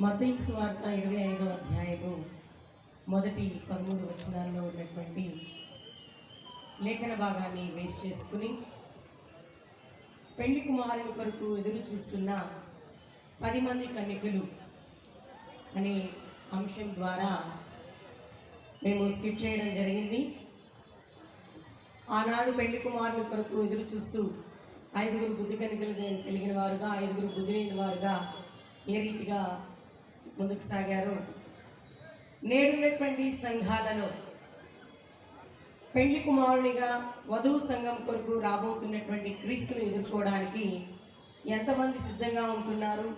మతయి సువార్త ఇరవై ఐదో అధ్యాయము మొదటి పదమూడు వచనాల్లో ఉన్నటువంటి లేఖన భాగాన్ని వేస్ట్ చేసుకుని పెళ్ళి కుమారుని కొరకు ఎదురు చూస్తున్న పది మంది కన్యకులు అనే అంశం ద్వారా మేము స్కిప్ చేయడం జరిగింది. ఆనాడు పెళ్ళి కుమారుని కొరకు ఎదురు చూస్తూ ఐదుగురు బుద్ధి కనికలు కలిగిన వారుగా ఐదుగురు బుద్ధి లేని వారుగా ఏ రీతిగా ముందుకు సాగారు. నేడున్నటువంటి సంఘాలలో పెండ్లి కుమారునిగా వధువు సంఘం కొరకు రాబోతున్నటువంటి క్రీస్తును ఎదుర్కోవడానికి ఎంతమంది సిద్ధంగా ఉంటున్నారు?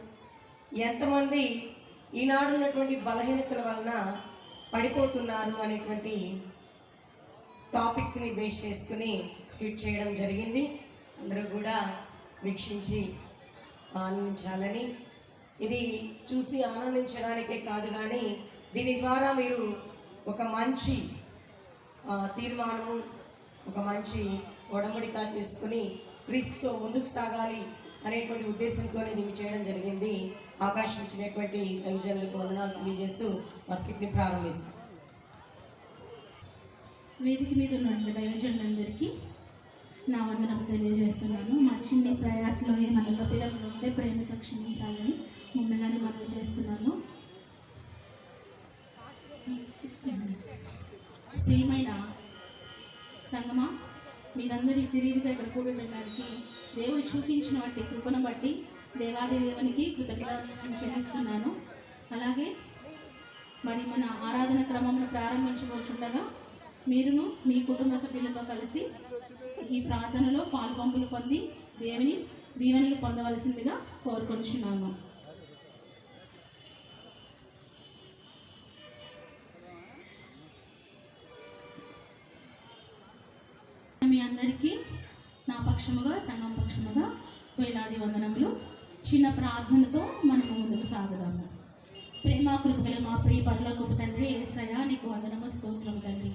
ఎంతమంది ఈనాడున్నటువంటి బలహీనతల వలన పడిపోతున్నారు అనేటువంటి టాపిక్స్ని బేస్ చేసుకుని స్కిట్ చేయడం జరిగింది. అందరూ కూడా వీక్షించి ఆనందించాలని ఇది చూసి ఆనందించడానికే కాదు కానీ దీని ద్వారా మీరు ఒక మంచి తీర్మానం తీర్మానము ఒక మంచి ఒడముడిక చేసుకుని క్రీస్తుతో ముందుకు సాగాలి అనేటువంటి ఉద్దేశంతోనే దీన్ని చేయడం జరిగింది. అవకాశం ఇచ్చినటువంటి తల్లిదండ్రులకు వందనాలు తెలియజేస్తూ మా స్కిట్ని ప్రారంభిస్తాం. వేదిక మీద ఉన్నటువంటి దైవజనులందరికీ నా వందనం తెలియజేస్తున్నాను. మా చిన్ని ప్రయాసలో ఏమన్నా తప్పిదములు ఉంటే ప్రేమతో క్షమించాలని ముందుగానే మనం చేస్తున్నాను. ప్రియమైన సంగమా మీరందరూ ఇటు ఇక్కడ కూడబెట్టడానికి దేవుడు చూపించిన వాటి కృపను బట్టి దేవాది దేవునికి కృతజ్ఞత చెల్లిస్తున్నాను. అలాగే మరి మన ఆరాధన క్రమంలో ప్రారంభించబోచుండగా మీరును మీ కుటుంబ సభ్యులతో కలిసి ఈ ప్రార్థనలో పాల్పంపులు పొంది దేవుని దీవెనలు పొందవలసిందిగా కోరుకొనిచున్నాను పక్షముగా సంఘం పక్షముగా వేలాది వందనములు చిన్న ప్రార్థనతో మనము ముందుకు సాగుదాము. ప్రేమ కృపగల మా ప్రియ పరలోకపు తండ్రి ఏసయ నీకు వందనము స్తోత్రము తండ్రి.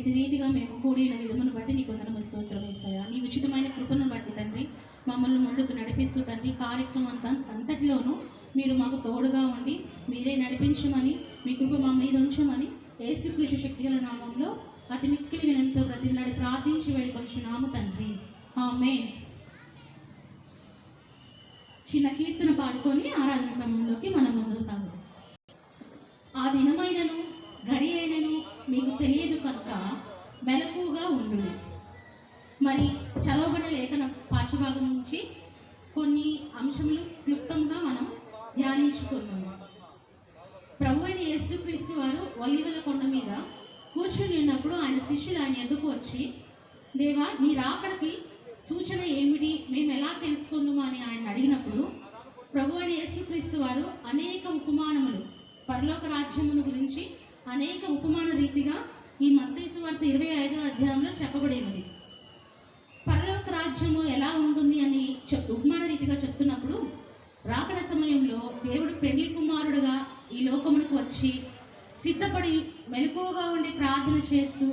ఇది రీతిగా మేము కూడిన విధమును బట్టి నీకు వందనము స్తోత్రం ఏసయ నీ ఉచితమైన కృపను బట్టి తండ్రి మమ్మల్ని ముందుకు నడిపిస్తూ తండ్రి కార్యక్రమం అంత అంతటిలోనూ మీరు మాకు తోడుగా ఉండి మీరే నడిపించమని మీ కృప మా మీద ఉంచమని ఏసుకృషి శక్తిగల నామంలో అతి మిక్కిలి వినంతో ప్రతినాడి ప్రార్థించి నామ తండ్రి. ఆమె చిన్న కీర్తన పాడుకొని ఆరాధన క్రమంలోకి మనం ముందు సాగుతాం ఆ దినమైనను గడి అయినను మీకు తెలియదు కనుక మెలకుగా ఉండు మరి చదవబడిన లేఖన పాఠ్యభాగం నుంచి కొన్ని అంశములు క్లుప్తంగా మనం ధ్యానించుకున్నాము ప్రభు అయిన యేసుక్రీస్తు వారు ఒలివల కొండ మీద కూర్చుని ఉన్నప్పుడు ఆయన శిష్యులు ఆయన ఎదుకు వచ్చి దేవా నీ రాకడకి సూచన ఏమిటి? మేము ఎలా తెలుసుకుందాము అని ఆయన అడిగినప్పుడు ప్రభు అయిన యేసుక్రీస్తు వారు అనేక ఉపమానములు పరలోక రాజ్యమును గురించి అనేక ఉపమాన రీతిగా ఈ మత్తయి వార్త ఇరవై ఐదో అధ్యాయంలో చెప్పబడినది. పరలోక రాజ్యము ఎలా ఉంటుంది అని చెప్ ఉపమాన రీతిగా చెప్తున్నప్పుడు రాకడ సమయంలో దేవుడు పెళ్ళి కుమారుడుగా ఈ లోకమునకు వచ్చి సిద్ధపడి మెలకువగా ఉండి ప్రార్థన చేస్తూ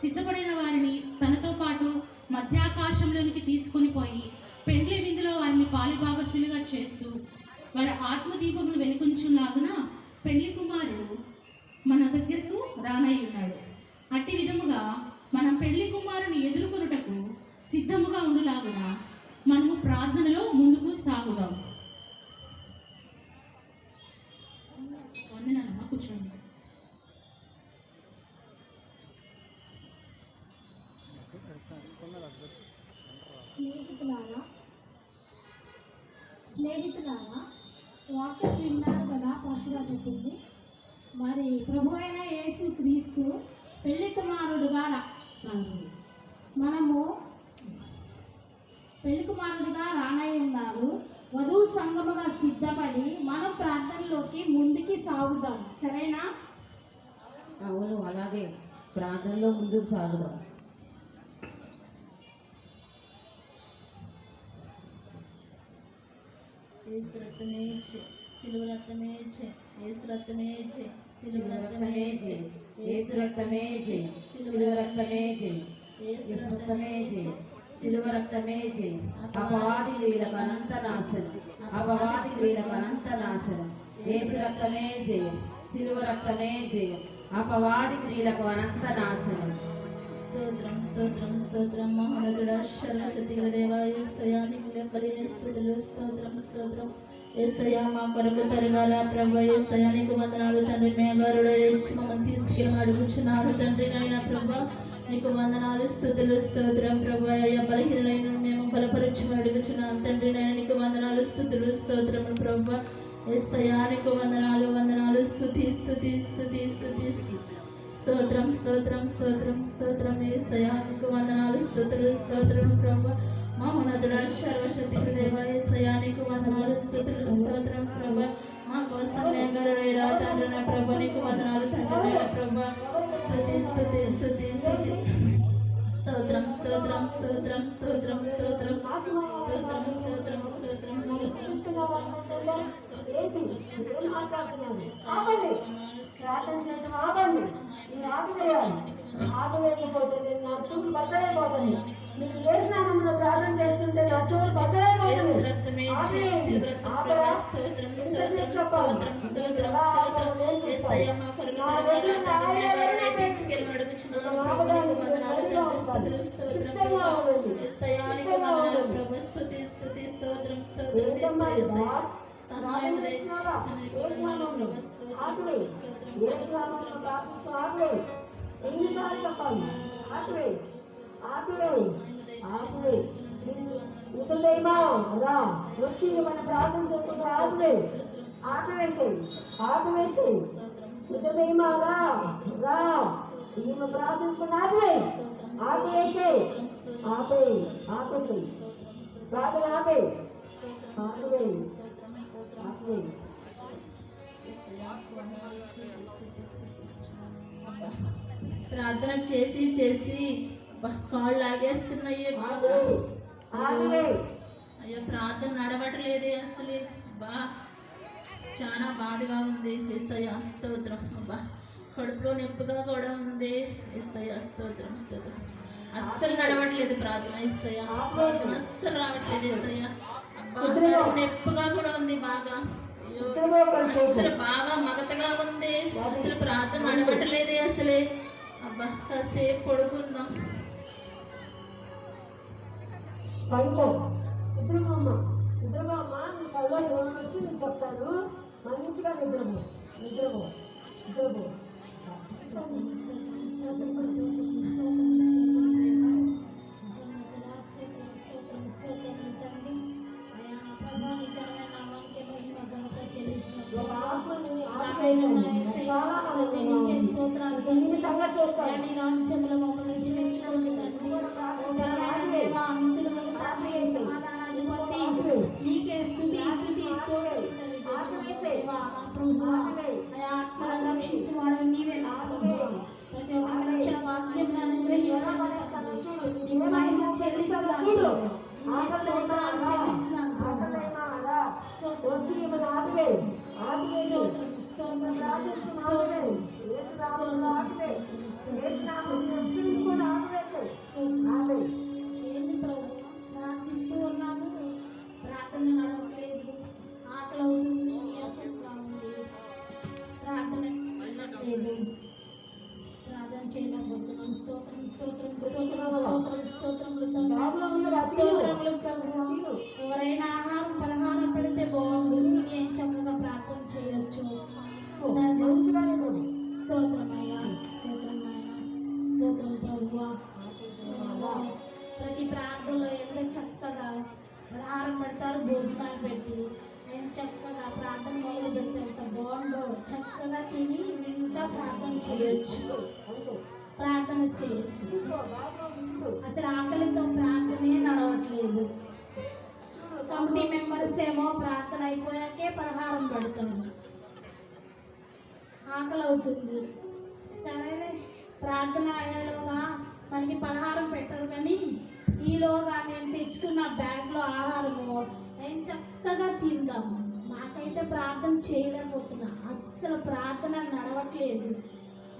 సిద్ధపడిన వారిని తనతో పాటు మధ్యాకాశంలోనికి తీసుకొని పోయి పెండ్లి విందులో వారిని పాలిభాగస్సులుగా చేస్తూ వారి ఆత్మదీపములు వెలుగుంచులాగున పెండ్లి కుమారుడు మన దగ్గరకు రానై ఉన్నాడు. అట్టి విధముగా మనం పెళ్ళి కుమారుని ఎదుర్కొనుటకు సిద్ధముగా ఉండులాగున మనము ప్రార్థనలో ముందుకు సాగుదాం. వందనాలమ్మ కూర్చోండి. స్నేహితులారా వాక్యం విన్నారు కదా పాషగా చెప్పింది. మరి ప్రభు అయిన యేసు క్రీస్తు పెళ్ళి కుమారుడుగా రా- రాను. మనము పెళ్ళి కుమారుడుగా రానై ఉన్నారు. వధువు సంగముగా సిద్ధపడి మనం ప్రార్థనలోకి ముందుకి సాగుదాం. సరేనా? అవును అలాగే. ప్రార్థనలో ముందుకు సాగుదాం. యేసు రక్తమే జై సిలువ రక్తమే జై యేసు రక్తమే జై సిలువ రక్తమే జై యేసు రక్తమే జై సిలువ రక్తమే జై యేసు రక్తమే జై సిలువ రక్తమే జై అపవాది క్రియల అనంత నాశనం అపవాది క్రియల అనంత నాశనం యేసు రక్తమే జయం సిలువ రక్తమే జయం అపవాది క్రియలకు అనంత నాశనం స్తోత్రం స్తోత్రం స్తోత్రం. మహోన్నతుడ సరస్వతి దేవా ఏసయ్యా లెక్కలేని స్థుతులు. స్తోత్రం స్తోత్రం. ఏసయ్యా మా కొరకు తరగాల ప్రభు ఏసయానికి వందనాలు తండ్రి. మేఘారుడు ఇచ్చి మమ్మల్ని తీసుకెళ్ళి అడుగుచున్నారు తండ్రి నాయన ప్రభా. నీకు వందనాలు స్థుతులు స్తోత్రం ప్రభు. అయ్యా బలహీనలైన మేము బలపరచమని అడుగుచున్నాం తండ్రి నాయన. నీకు వందనాలు స్థుతులు స్తోత్రం ప్రభు. ఏసయానికి వందనాలు వందనాలు. స్థుతి స్థుతి స్థుతి స్థుతి స్థుతి స్తోత్రం స్తోత్రం స్తోత్రం స్తోత్రం ఏసయానికి వందనాలు స్తోత్రులు స్తోత్రం ప్రభు మహోన్నతుడ సర్వశక్తి దేవ ఏసయానికి వందనాలు స్తోత్రులు స్తోత్రం ప్రభు మా కోసం మేఘరుడైరా తండ్రి నా ప్రభు నీకు వందనాలు తండ్రి నా ప్రభు స్తుతి స్తుతి స్తుతి స్తుతి స్తోత్రం స్తోత్రం స్తోత్రం స్తోత్రం స్తోత్రం స్తోత్రం స్తోత్రం స్తోత్రం స్తోత్రం స్తోత్రం స్తోత్రం ప్రార్థన రాటేసినట్టు ఆపండి మీరు ఆపివేయాలి ఆపవేయకపోతే నా చూపు బద్దలైపోతుంది. మీరు ఏ ప్రార్థన చేస్తుంటే నా చూపు బద్దలైపోతుంది. సహాయం స్తోత్రం. ఏడుసార్లు ప్రార్థించు ఆకులే ఎన్నిసార్లు చెప్పాలి ఆకులే ఆకులే ఆకులే ఇంతసేమా రా వచ్చి మన ప్రార్థన చేసుకుంటే ఆకులే ఆకవేసేయి ఆకవేసేయి ఇంతసేమా రా రా ఈమె ప్రార్థించుకుని ఆకులే ఆపేసేయి ఆపే ఆపేసేయి ప్రార్థన ఆపే ఆకులే ఆకులే ప్రార్థన చేసి చేసి కాళ్ళు లాగేస్తున్నాయి. బాగా అయ్యో ప్రార్థన నడవట్లేదే అసలు. బా చాలా బాధగా ఉంది. ఎస్ఐ స్తోత్రం. అబ్బా కడుపులో నొప్పిగా కూడా ఉంది. ఎస్ఐ స్తోత్రం స్తోత్రం. అస్సలు నడవట్లేదు ప్రార్థన ఎస్ఐ ప్రార్థన అస్సలు రావట్లేదు ఎస్ఐ అబ్బా నొప్పిగా కూడా ఉంది బాగా. అయ్యో అసలు బాగా మగతగా ఉంది. అసలు ప్రార్థన అడగట్లేదే అసలే. అబ్బా కాసేపు పడుకుందాం. పడుకో. నిద్రపోమ్మ నిద్రపోమ్మ నీ కళ్ళ దూరం వచ్చి నేను చెప్తాను. మంచిగా నిద్రపో నిద్రపో నిద్రపో. కానీ రాజ్యంలో మమ్మల్ని చేర్చుకోండి తండ్రి. అంతులు తండ్రి నీవే. నాలుగు ప్రతి చెల్లిస్తున్నాను. చెల్లిస్తున్నాను. స్తోత్రం. స్తోత్రం స్తోత్రం స్తోత్రం ఏంటి ప్రభు ప్రార్థిస్తూ ఉన్నాము ప్రార్థన నడవట్లేదు ఆకలి అవుతుంది నీరసంగా ఉంది ప్రార్థన లేదు ప్రార్థన చేయలేకపోతున్నాను స్తోత్రం స్తోత్రం స్తోత్రం స్తోత్రం స్తోత్రములు స్తోత్రములు ప్రభు ఎవరైనా ఆహారం పలహారం పెడితే బాగుంటుంది తండ్రి, స్తోత్రం అయ్యా స్తోత్రం ప్రభువా. ప్రతి ప్రార్థనలో ఎంత చక్కగా పలహారం పెడతారు భోజనాలు పెట్టి ఎంత చక్కగా ప్రార్థన మొదలు పెడితే ఎంత బాగుందో చక్కగా తిని ఇంకా ప్రార్థన చేయొచ్చు. ప్రార్థన చేయొచ్చు. అసలు ఆకలితో ప్రార్థనే నడవట్లేదు. కమిటీ మెంబర్స్ ఏమో ప్రార్థన అయిపోయాకే పలహారం పెడతారు. ఆకలి అవుతుంది సరేలే ప్రార్థన అయ్యేలోగా మనకి పలహారం పెట్టరు కానీ ఈలోగా నేను తెచ్చుకున్న బ్యాగ్లో ఆహారము నేను చక్కగా తిందాము నాకైతే ప్రార్థన చేయలేకపోతున్నా. అస్సలు ప్రార్థన నడవట్లేదు.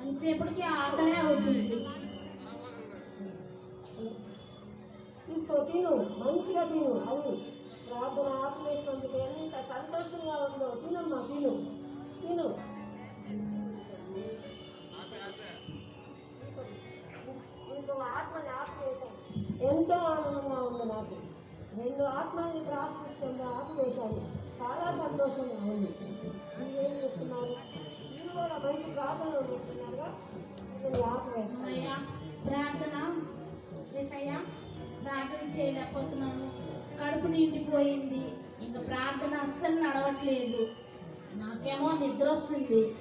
అంతసేపటికి ఆకలే అవుతుంది. తీసుకో తిను. మంచిగా తిను. అది ప్రార్థన ఆత్మేసినందుకు ఎంత సంతోషంగా ఉందో. తినమ్మా తిను. తిను. ఎంతో ఆనందంగా ఉంది నాకు. రెండు ఆత్మల్ని ప్రార్థిస్తుంటే ఆత్మవేశాను చాలా సంతోషంగా ఉంది. ఏం చేస్తున్నారు? మీరు కూడా మంచి ప్రార్థనలు చేస్తున్నారుగా? ఇది ప్రార్థన. ఏసయ్యా ప్రార్థన చేయలేకపోతున్నాను. కడుపు నిండిపోయింది. ఇంకా ప్రార్థన అస్సలు నడవట్లేదు. నాకేమో నిద్ర వస్తుంది.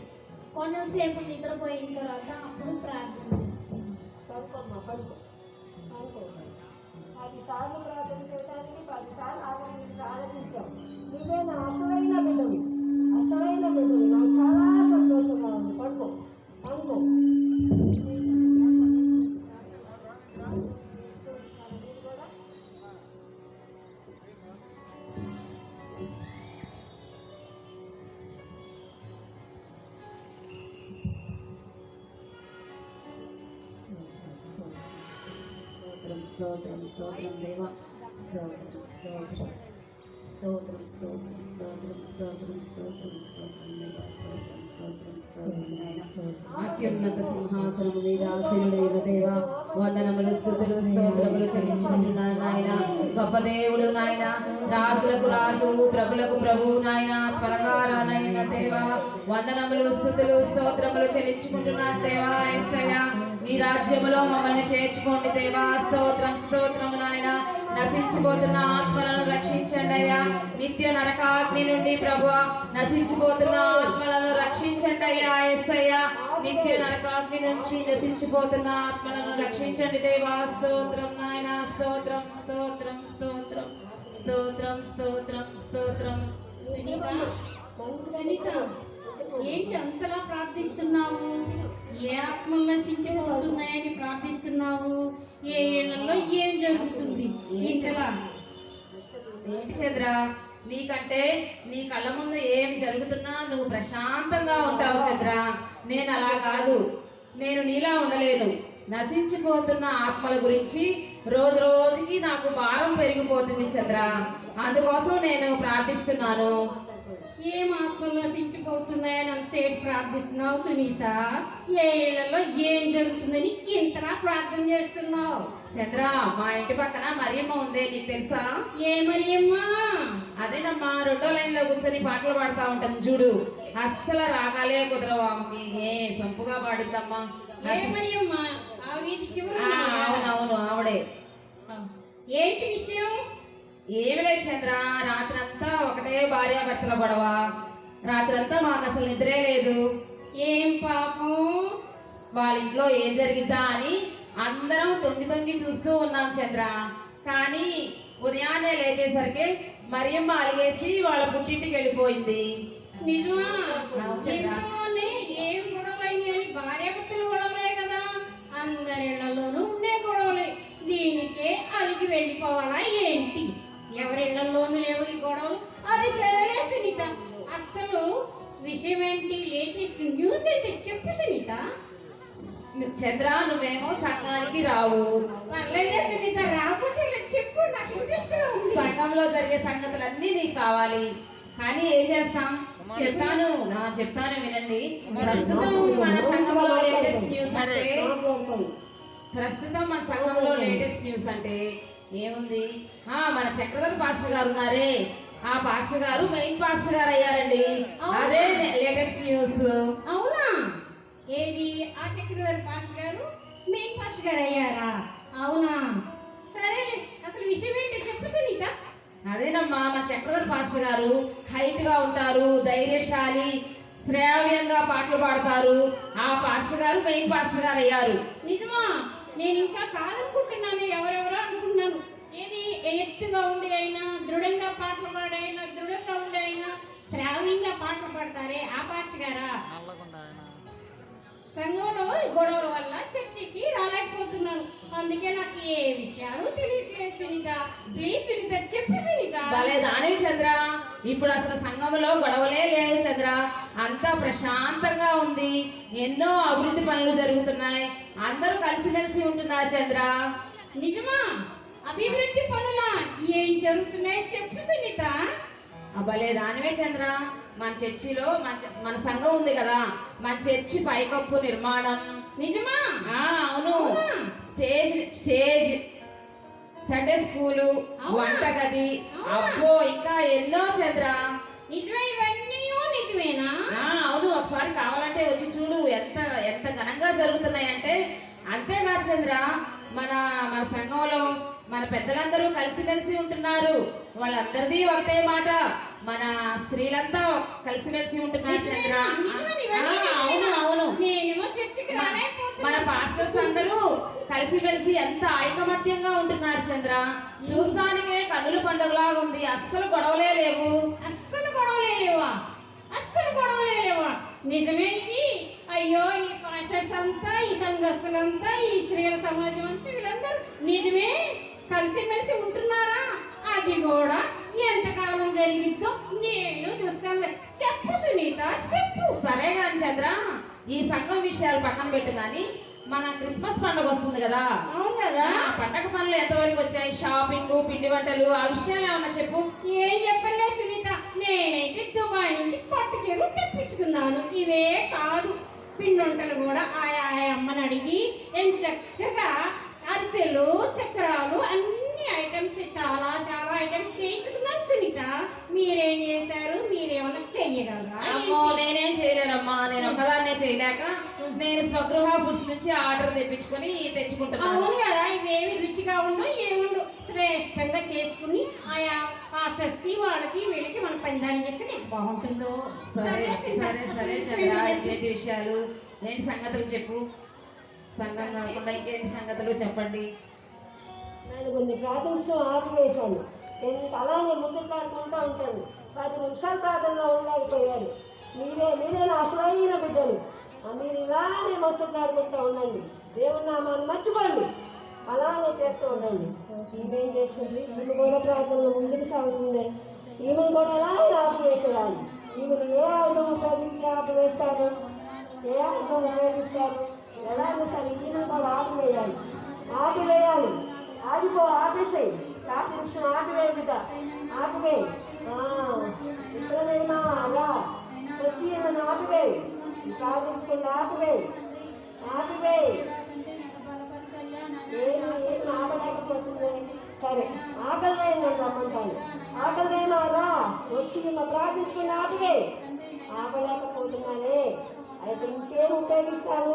కొంచెం సేపు నిద్రపోయిన తర్వాత అప్పుడు ప్రార్థన చేసుకున్నాను పడుకోమ్మా పడుకో పడుకో పది సార్లు ప్రార్థన చేయడానికి పది సార్లు ఆలోచించి ఆలోచించాం నువ్వే నా అసలైన బిడ్డవి. అసలైన బిడ్డవి. నాకు చాలా సంతోషంగా ఉంది. పడుకో పడుకో స్తోత్రం స్తోత్రం దేవ స్తోత్రం స్తోత్రం. స్తోత్రం స్తోత్రం స్తోత్రం స్తోత్రం స్తోత్రం స్తోత్రం దేవ స్తోత్రం స్తోత్రం స్తోత్రం నాయన. అత్యున్నత సింహాసనము మీద ఆశీనుడైన దేవ వందనములు స్థుతులు స్తోత్రములు చెల్లించుకుంటున్నాను నాయన. గొప్ప దేవుడు నాయన రాజులకు రాజు ప్రభులకు ప్రభు నాయన త్వరగా రానైన దేవ. వందనములు స్థుతులు స్తోత్రములు చెల్లించుకుంటున్నాను దేవా ఎస్సయ్య నీ రాజ్యములో మమ్మల్ని చేర్చుకోండి దేవా. స్తోత్రం స్తోత్రము నాయన. నశించిపోతున్న ఆత్మలను రక్షించండి అయ్యా. నిత్య నరకాగ్ని నుండి ప్రభు నశించిపోతున్న ఆత్మలను రక్షించండి అయ్యా ఎస్సయ్య నిత్య నరకాగ్ని నుంచి నశించిపోతున్న ఆత్మలను రక్షించండి దేవా. స్తోత్రం నాయన. స్తోత్రం స్తోత్రం స్తోత్రం. స్తోత్రం స్తోత్రం స్తోత్రం. సునీత. ఏంటి అంతలా ప్రార్థిస్తున్నావు? ఏ ఆత్మలు నశించిపోతున్నాయని ప్రార్థిస్తున్నావు? ఏ ఏళ్ళలో ఏం జరుగుతుంది? ఇంతలా ఏంటి చంద్ర నీకంటే నీ కళ్ళ ముందు ఏం జరుగుతున్నా నువ్వు ప్రశాంతంగా ఉంటావు చంద్ర. నేను అలా కాదు. నేను నీలా ఉండలేను. నశించిపోతున్న ఆత్మల గురించి రోజు రోజుకి నాకు భారం పెరిగిపోతుంది చంద్ర. అందుకోసం నేను ప్రార్థిస్తున్నాను. ఏం ఆత్మలు నశించిపోతున్నాయని అంతసేపు ప్రార్థిస్తున్నావు సునీత? ఏ ఏళ్ళలో ఏం జరుగుతుందని ఇంతలా ప్రార్థన చేస్తున్నావు? చంద్ర మా ఇంటి పక్కన మరియమ్మ ఉందే నీకు తెలుసా? ఏ మరియమ్మా? అదేనమ్మా రెండో లైన్లో కూర్చొని పాటలు పాడుతా ఉంటాను చూడు. అస్సలు రాగాలే కుదరవు ఆమెకి. ఏ సంపుగా పాడిద్దమ్మా. అవునవును ఆవిడే. ఏంటి విషయం? ఏమి లేదు చంద్ర. రాత్రంతా ఒకటే భార్యాభర్తల గొడవ. రాత్రంతా మాకు అసలు నిద్రే లేదు. ఏం పాపం? వాళ్ళ ఇంట్లో ఏం జరిగిద్దా అని అందరం తొంగి తొంగి చూస్తూ ఉన్నాం చంద్ర. కానీ ఉదయాన్నే లేచేసరికి మరియమ్మ అలిగేసి వాళ్ళ పుట్టింటికి వెళ్ళిపోయింది. నిజమా? ఏం గొడవలైంది అని భార్యాభర్తలు గొడవలే కదా. అందరిళ్ళలోనూ ఉండే గొడవలే. దీనికే అలిగి వెళ్ళిపోవాలా ఏంటి? ఎవరిళ్ళలోనూ లేవు ఈ గొడవలు? అది సరేలే సునీత. అసలు విషయం ఏంటి లేటెస్ట్ న్యూస్ ఏంటి? చెప్పు సునీత. చంద్ర నువ్వేమో సంఘానికి రావు. పర్లేదే సునీత రాకపోతే చెప్పు నాకు ఇంట్రెస్ట్ ఉంది. సంఘంలో జరిగే సంగతులన్నీ నీకు కావాలి. కానీ ఏం చేస్తాం? చెప్తాను. నా చెప్తాను వినండి. ప్రస్తుతం మన సంఘంలో లేటెస్ట్ న్యూస్ అంటే ప్రస్తుతం మన సంఘంలో లేటెస్ట్ న్యూస్ అంటే ఏముంది? ఆ మన చక్రధర్ పాస్టర్ గారు ఉన్నారే. ఆ పాస్టర్ గారు మెయిన్ పాస్టర్ గారు అయ్యారండి. అదే లేటెస్ట్ న్యూస్. అవునా? ఏది? ఆ చక్రవర్తి పాస్టర్ గారు మెయిన్ పాస్టర్ గారు అయ్యారా? అవునా? సరే అసలు విషయం ఏంటో చెప్పు సునీత. అదేనమ్మా మా చక్రధర్ పాస్టర్ గారు హైట్గా ఉంటారు ధైర్యశాలి శ్రావ్యంగా పాటలు పాడతారు. ఆ పాస్టర్ గారు మెయిన్ పాస్టర్ గారు అయ్యారు. నిజమా? నేను ఇంకా కాదనుకుంటున్నాను ఎవరెవరో అనుకున్నాను ఏది ఎత్తుగా ఉండి అయినా దృఢంగా పాటలు పాడే అయినా దృఢంగా ఉండి అయినా శ్రావ్యంగా పాటలు పాడతారే ఆ పాస్టర్ గారా? సంఘంలో గొడవల వల్ల చర్చికి రాలేకపోతున్నాను. అందుకే నాకు ఏ విషయాలు తెలియట్లేదు సునీత. ప్లీజ్ సునీత చెప్పు సునీత. భలే దానివి చంద్ర. ఇప్పుడు అసలు సంఘంలో గొడవలే లేవు చంద్ర. అంతా ప్రశాంతంగా ఉంది. ఎన్నో అభివృద్ధి పనులు జరుగుతున్నాయి. అందరూ కలిసిమెలిసి ఉంటున్నారు చంద్ర. నిజమా? అభివృద్ధి పనుల? ఏం జరుగుతున్నాయో చెప్పు సునీత. అబ్బలే దానివే చంద్ర. మన చర్చిలో మన మన సంఘం ఉంది కదా. మన చర్చి పైకప్పు నిర్మాణం. నిజమా? ఆ అవును. Stage stage. సండే స్కూలు అవునా? వంటగది. అవునా? అబ్బో ఇంకా ఎన్నో చంద్ర. నిజమే ఇవన్నీ నిజమేనా? ఆ అవును. ఒకసారి కావాలంటే వచ్చి చూడు ఎంత ఎంత ఘనంగా జరుగుతున్నాయంటే అంతేకాదు చంద్ర మన మన సంఘంలో మన పెద్దలందరూ కలిసిమెలిసి ఉంటున్నారు. వాళ్ళందరిది ఒకటే మాట. మన స్త్రీలంతా కలిసిమెలిసి ఉంటున్నారు చంద్ర. అవును? అవును. మన పాస్టర్స్ అందరూ కలిసిమెలిసి ఎంత ఐకమత్యంగా ఉంటున్నారు చంద్ర. చూస్తానికే కనుల పండుగలా ఉంది. అస్సలు గొడవలే లేవు. అస్సలు గొడవలే లేవా? అస్సలు గొడవలే లేవా? నిజమే ఇది అయ్యో ఈ పాస్టర్స్ అంతా ఈ సంఘస్థులంతా ఈ స్త్రీల సమాజం అంతా వీళ్ళందరూ నిజమే? కలిసిమెలిసి ఉంటున్నారా? అది కూడా ఎంతకాలం జరిగిద్దో నేను చూస్తాను చెప్పు సునీత చెప్పు. సరే కానీ చంద్ర ఈ సంఘం విషయాలు పక్కన పెట్టు కానీ మన క్రిస్మస్ పండుగ వస్తుంది కదా. అవును కదా. పండగ పనులు ఎంతవరకు వచ్చాయి? షాపింగ్ పిండి వంటలు ఆ విషయాలు ఏమన్నా చెప్పు. ఏం చెప్పలే సునీత? నేనైతే దుబాయ్ నుంచి పట్టు చీరలు తెప్పించుకున్నాను. ఇవే కాదు. పిండొంటలు కూడా ఆయా ఆయా అమ్మని అడిగి ఏం చక్కగా అరిసెలు చక్రాలు అన్ని ఐటమ్స్ చాలా చాలా ఐటమ్స్ చేయించుకున్నాను సునీత. మీరేం చేశారు? మీరేమన్నా చెయ్యగలరా? అమ్మో నేనేం చేయలేనమ్మా. నేను ఒకదాన్నే చేయలేక నేను స్వగృహ ఫుడ్స్ నుంచి ఆర్డర్ తెప్పించుకొని తెచ్చుకుంటున్నాను. అవును కదా ఇవేమి రుచిగా ఉండవు ఏముండు శ్రేష్టంగా చేసుకుని ఆయా మాస్టర్స్కి వాళ్ళకి వీళ్ళకి మనం చేసుకుని ఎంత బాగుంటుందో? సరే. సరే సరే చంద్ర ఇంకేంటి విషయాలు? ఏంటి సంగతులు చెప్పు. సంఘం కాకుండా ఇంకేంటి సంగతులు చెప్పండి. నేను కొన్ని ప్రార్థనలు ఆపివేశాను. నేను అలానే ముచ్చట్లాడుకుంటూ ఉంటాను. పది నిమిషాలు ప్రార్థనలో ఉండలేకపోయారు మీరే మీరే నా అసలైన బిడ్డలు. ఆ మీరు ఇలానే ముచ్చట్లాడుకుంటూ ఉండండి. దేవుని నామాన్ని మర్చిపోండి. అలాగే చేస్తూ ఉండండి. ఈమెం చేస్తుంది? ఈమె కూడా ప్రార్థనలో ముందుకు సాగుతుంది ఈమెను కూడా అలానే ఆపివేసేవాళ్ళు. ఈమెను ఏ ఆయుధం ఉపయోగించి ఆపివేస్తారు ఏ ఆయుధం ఉపయోగిస్తారు ఎలాగైనా సరే ఈమెను కూడా ఆపివేయాలి. ఆపివేయాలి. ఆగిపో ఆపేసేయి. కాకి నిమిషం ఆపివేయి. బిడ్డ ఆపివేయి ఇక్కడనైనా అలా వచ్చి నన్ను ఆపివేయి. కాకించుకుని ఆపివేయి. ఆపివేయి. ఏమి ఏమి ఆపలేకపోతుంది సరే ఆకలినే నన్ను రమ్మంటాను. ఆకలినేమో రా వచ్చి నిన్ను ప్రార్థించుకుని ఆపివేయి ఆపలేకపోతున్నానే అయితే ఇంకేం ఉపయోగిస్తాను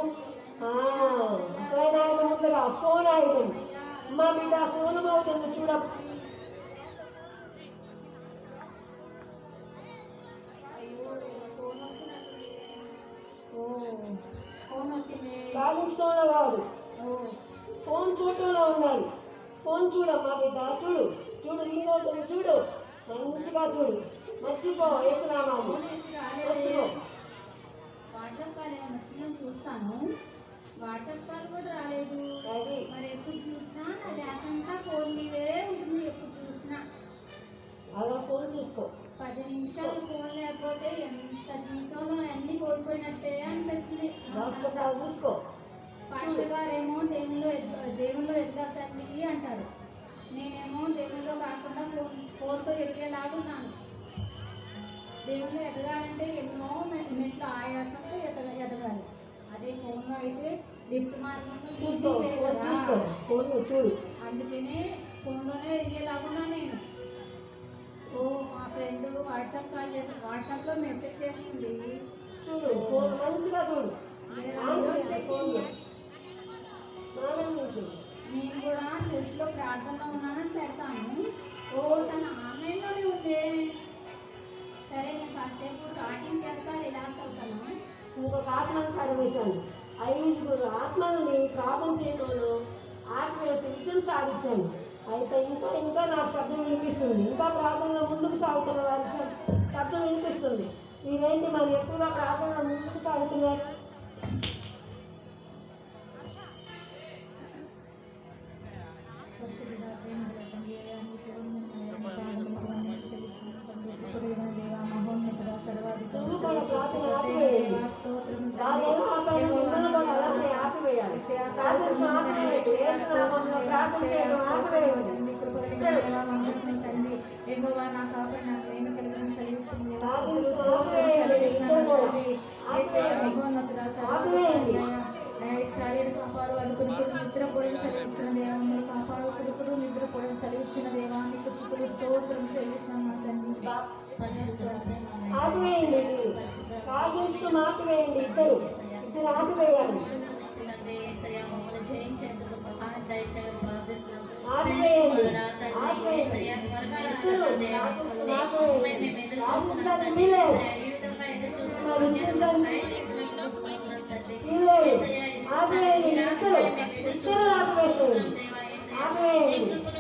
అసలైన ఆయుధం ఉందిగా ఫోన్ ఆయుధం మా బిడ్డ ఫోన్ అవుతుంది చూడ. ఫోన్ కాదు ఫోన్ చూడటంలో ఉండాలి ఫోన్ చూడమ్మా బిడ్డ చూడు. చూడు అవుతుంది చూడు. మంచిగా చూడు. మర్చిపో వేసునామాను మర్చిపో. వాట్సాప్ కాల్ ఏమైనా వచ్చిందని చూస్తాను. వాట్సాప్ కాల్ కూడా రాలేదు. మరి ఎప్పుడు చూసినా నా డ్యాస్ అంతా ఫోన్ మీదే ఉంటుంది. ఎప్పుడు చూసినా. అలా ఫోన్ చూసుకో. పది నిమిషాలు ఫోన్ లేకపోతే ఎంత జీవితంలో అన్ని కోల్పోయినట్టే అనిపిస్తుంది. చూసుకో. పాస్టర్ గారేమో దేవుళ్ళు దేవుళ్ళు ఎదగాలి తల్లి అంటారు. నేనేమో దేవుళ్ళో కాకుండా ఫోన్ ఫోన్తో ఎదిగేలాగున్నాను. దేవుళ్ళు ఎదగాలంటే ఎన్నో మెట్- మెట్లు ఆయాసంతో ఎదగ ఎదగాలి. అదే ఫోన్లో అయితే లిఫ్ట్ మార్గంలో ఈజీ ఫోన్ కదా అందుకనే ఫోన్లోనే ఎదిగేలాగున్నా నేను. ఓ మా ఫ్రెండ్ వాట్సాప్ కాల్ చేసి వాట్సాప్లో మెసేజ్ చేస్తుంది. చూడు ఫోన్ మంచిగా చూడు. నేను కూడా చర్చిలో ప్రార్థనలో ఉన్నానని పెడతాను. ఓ తన ఆన్లైన్లోనే ఉందే సరే నేను కాసేపు చాటింగ్ చేస్తా రిలాక్స్ అవుతాను. ఇంకొక ఆత్మను కడవేశాను ఐదుగురు ఆత్మల్ని ప్రార్థన చేయడంలో ఆత్మీయ సిద్ధం సాధించాను అయితే ఇంకా ఇంకా నాకు శబ్దం వినిపిస్తుంది. ఇంకా ప్రార్థనలో ముందుకు సాగుతున్న వారి శబ్దం వినిపిస్తుంది. మీరేంటి మరి? ఎక్కువగా ప్రార్థనలో ముందుకు సాగుతున్నారు? ఇచ్చిన దేవానికి స్థుతులు స్తోత్రం చెల్లిస్తున్నాము తండ్రి. ఆగివేయండి ఆగించుకుని ఆపివేయండి ఇద్దరు. ఇద్దరు ఆపివేయాలి జయించేందుకు ఇద్దరు ఇద్దరు ఆపేయండి ఆపేయండి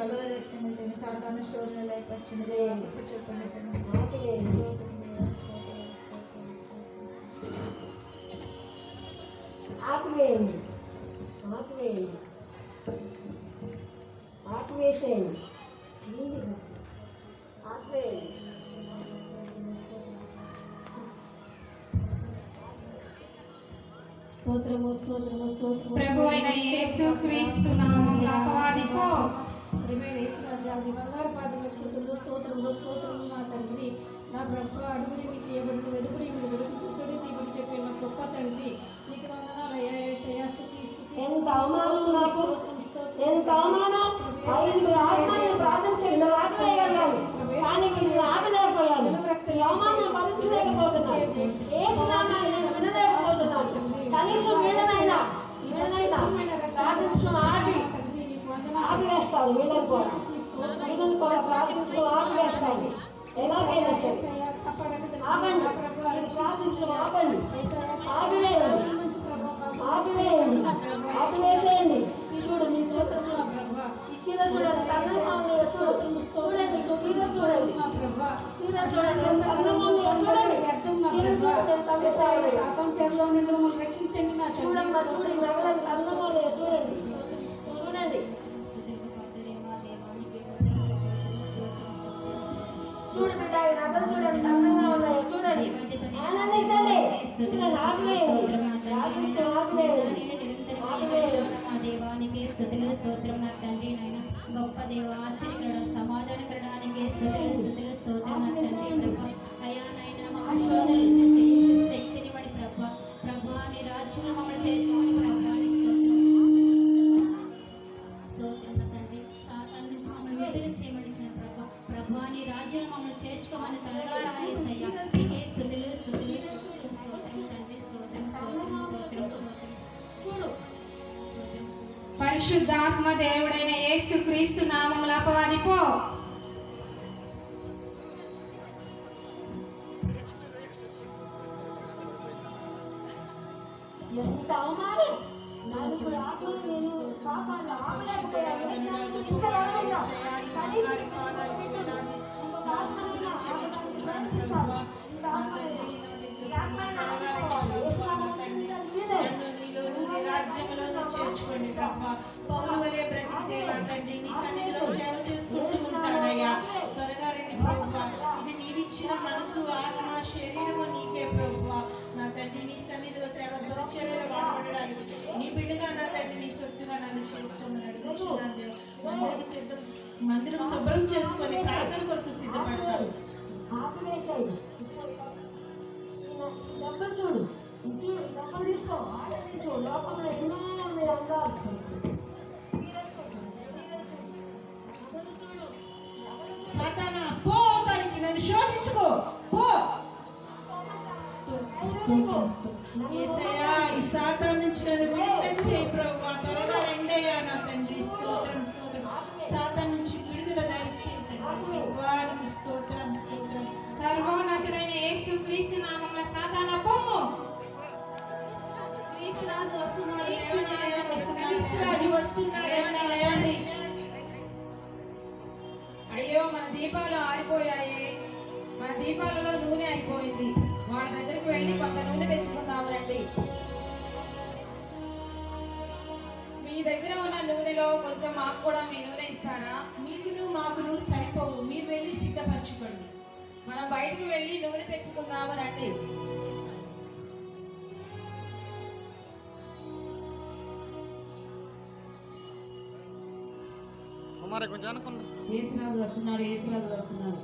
గలవరేస్తున్న జన సాధారణ శోధన లైఫ్ వచ్చింది చెప్పండి ప్రభు అయిన యేసు క్రీస్తు నామం అపవాదికో నా తండ్రి. నా ప్రభు అడుగుని మీకు ఇవ్వబడిన వెలుగుని మీరు వెలుగుతుంది చెప్పిన గొప్ప తండ్రి. చేసుకోవాలి వీళ్ళని కూడా వీళ్ళని కూడా ప్రార్థించడం ఆపేస్తాను ఎలాగైనా సరే ఆగండి ప్రార్థించడం ఆపండి ఆపివేయండి ఆపివేయండి ఆపివేసేయండి చూడు నేను చూస్తున్నాను చూడండి కన్నమాలు చూడండి చూడండి చూడండి శాతం నుండి రక్షించండి నా చూడండి చూడండి చూడండి చూడండి. దేవానికి స్థుతులు స్తోత్రం నా తండ్రి నాయన. గొప్ప దేవ ఆశ్చర్యకరణ సమాధానకరణానికి స్థుతులు స్థుతులు ఆయన చేస్తున్నాడు మందిరం శుభ్రం చేసుకొని ప్రార్థన కొరకు సిద్ధపడతారు చూడు తీసుకో తీసుకో లోపల మీరు అందరూ సాతానా పో దానికి నన్ను శోధించుకో. పో. ఈ సాతాన్ నుంచి నన్ను విడుదల చేయి ప్రభు త్వరగా రెండయ్యా నా తండ్రి. నూనెలో కొంచెం మాకు కూడా మీ నూనె ఇస్తారా? మీకును మాకును సరిపోవు. మీరు వెళ్ళి సిద్ధపరచుకోండి. మనం బయటికి వెళ్ళి నూనె తెచ్చుకుందాము రండి. యేసురాజు వస్తున్నాడు యేసురాజు వస్తున్నాడు.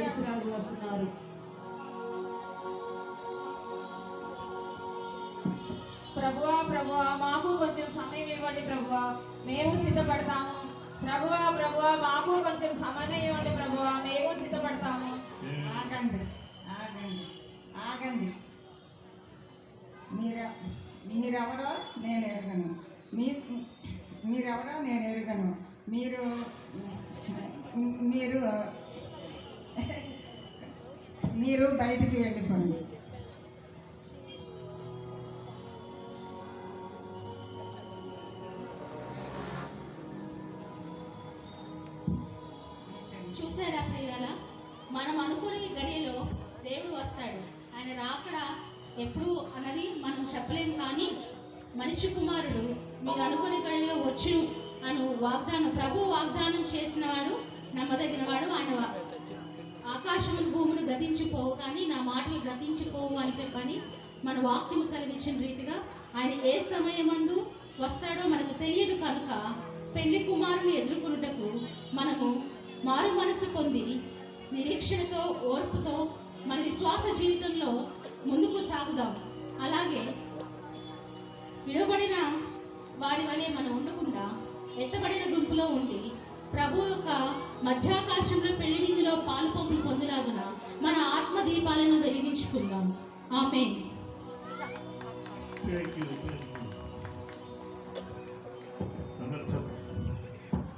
యేసురాజు వస్తున్నారు. ప్రభువా ప్రభువా మాకు కొంచెం సమయం ఇవ్వండి ప్రభువా. మేము సిద్ధపడతాము. ప్రభువా ప్రభువా మాకు కొంచెం సమయం ఇవ్వండి ప్రభువా. మేము సిద్ధపడతాము. ఆగండి ఆగండి ఆగండి. మీర మీరెవరో నేను ఎరగను. మీ మీరెవరో నేను ఎరగను. మీరు మీరు మీరు బయటికి వెళ్ళిపోండి. ఆయన రాకడ ఎప్పుడు అన్నది మనం చెప్పలేము కానీ మనిషి కుమారుడు మీరు అనుకునే గడియలో వచ్చును అను వాగ్దానం ప్రభు వాగ్దానం చేసిన వాడు నమ్మదగిన వాడు ఆయన ఆకాశము భూములు గతించిపోవు కానీ నా మాటలు గతించిపోవు అని చెప్పని మన వాక్యం సెలవిచ్చిన రీతిగా ఆయన ఏ సమయమందు వస్తాడో మనకు తెలియదు కనుక పెళ్ళి కుమారుని ఎదుర్కొనుటకు మనము మారు మనసు పొంది నిరీక్షణతో ఓర్పుతో మన విశ్వాస జీవితంలో ముందుకు సాగుదాం. అలాగే విడవబడిన వారి వలె మనం ఉండకుండా ఎత్తబడిన గుంపులో ఉండి ప్రభు యొక్క మధ్యాకాశంలో పెళ్ళి విందులో పాలు పంపులు పొందులాగున మన ఆత్మ దీపాలను వెలిగించుకుందాం ఆమె